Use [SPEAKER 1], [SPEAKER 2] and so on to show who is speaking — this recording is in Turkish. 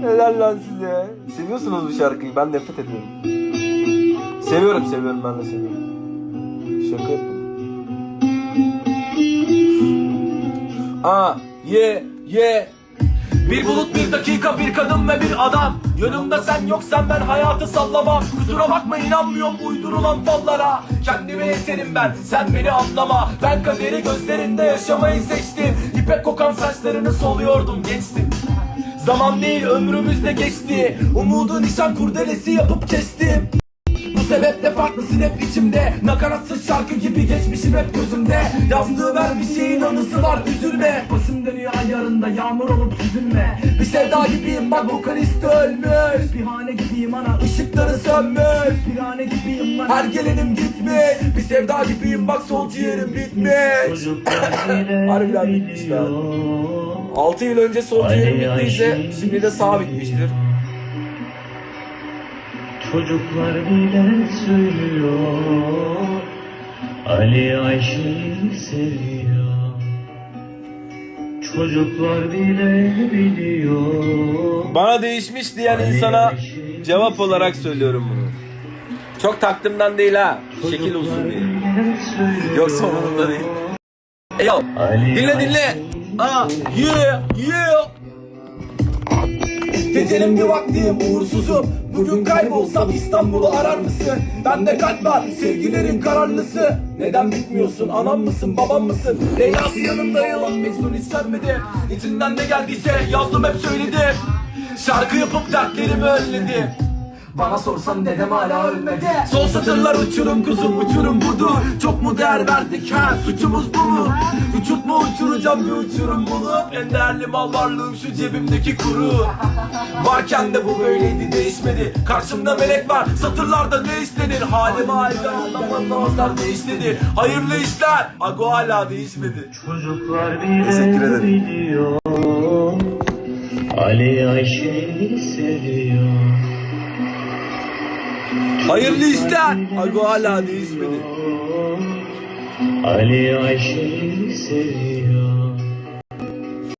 [SPEAKER 1] Helal lan size. Seviyorsunuz bu şarkıyı. Ben nefret ediyorum. Seviyorum seviyorum ben de seviyorum. Şaka yapıyorum. Aa ye ye. Bir bulut bir dakika bir kadın ve bir adam Yanımda sen yoksan ben hayatı sallamam Kusura bakma inanmıyorum uydurulan fallara Kendime yeterim ben sen beni anlama Ben kaderi gözlerinde yaşamayı seçtim İpek kokan saçlarını soluyordum gençtim Zaman değil ömrümüzde geçti. Umudu nişan kurdelesi yapıp kestim bu sebeple farklısın hep içimde Nakaratsız şarkı gibi geçmişim hep gözümde. Yazdığı ver bir şeyin anısı var üzülme. Basın dönüyor ayarında yağmur olup süzülme. Bir sevda gibiyim bak vokalist ölmüş. Bir hane gibiyim ana ışıkları sönmüş. Bir hane gibiyim lan her gelenim gitmiş. Bir sevda gibiyim bak sol ciğerim bitmiş. Harbiden bitmiş lan 6 yıl önce sol ciğerim bittiyse şimdi de sağ bitmiştir
[SPEAKER 2] Çocuklar bile söylüyor Ali Ayşe'yi seviyor Çocuklar bile biliyor
[SPEAKER 1] Bana değişmiş diyen insana cevap olarak söylüyorum bunu. Çok taktımdan değil ha. Şekil olsun diye. Yoksa umurumda değil. E yo, dinle dinle. Aa, yeah, yeah. Gecenin bir vaktiyim uğursuzum. Bugün kaybolsam İstanbul'u arar mısın? Bende kalp var sevgilerin kararlısı. Neden bitmiyorsun anam mısın babam mısın? Leyla'sı yanımda yalan Mecnun hiç gelmedi İçinden ne geldiyse yazdım hep söyledim Şarkı yapıp dertlerimi önledim bana sorsan dedem hala ölmedi. Son satırlar uçurum kuzum uçurum budur. Çok mu değer verdik? Ha suçumuz bu mu? Uçurtma uçuracağım bir uçurum bulup En değerli mal varlığım şu cebimdeki kuru. Varken de bu böyleydi değişmedi. Karşımda melek var satırlarda ne istenir? Halim halde anlamazlar ne işledi Hayırlı işler Ago hala değişmedi.
[SPEAKER 2] Çocuklar bile biliyor. Ali Ayşe'yi seviyor.
[SPEAKER 1] Hayırlı işler Ago hala değişmedi
[SPEAKER 2] Ali Ayşe'yi seviyor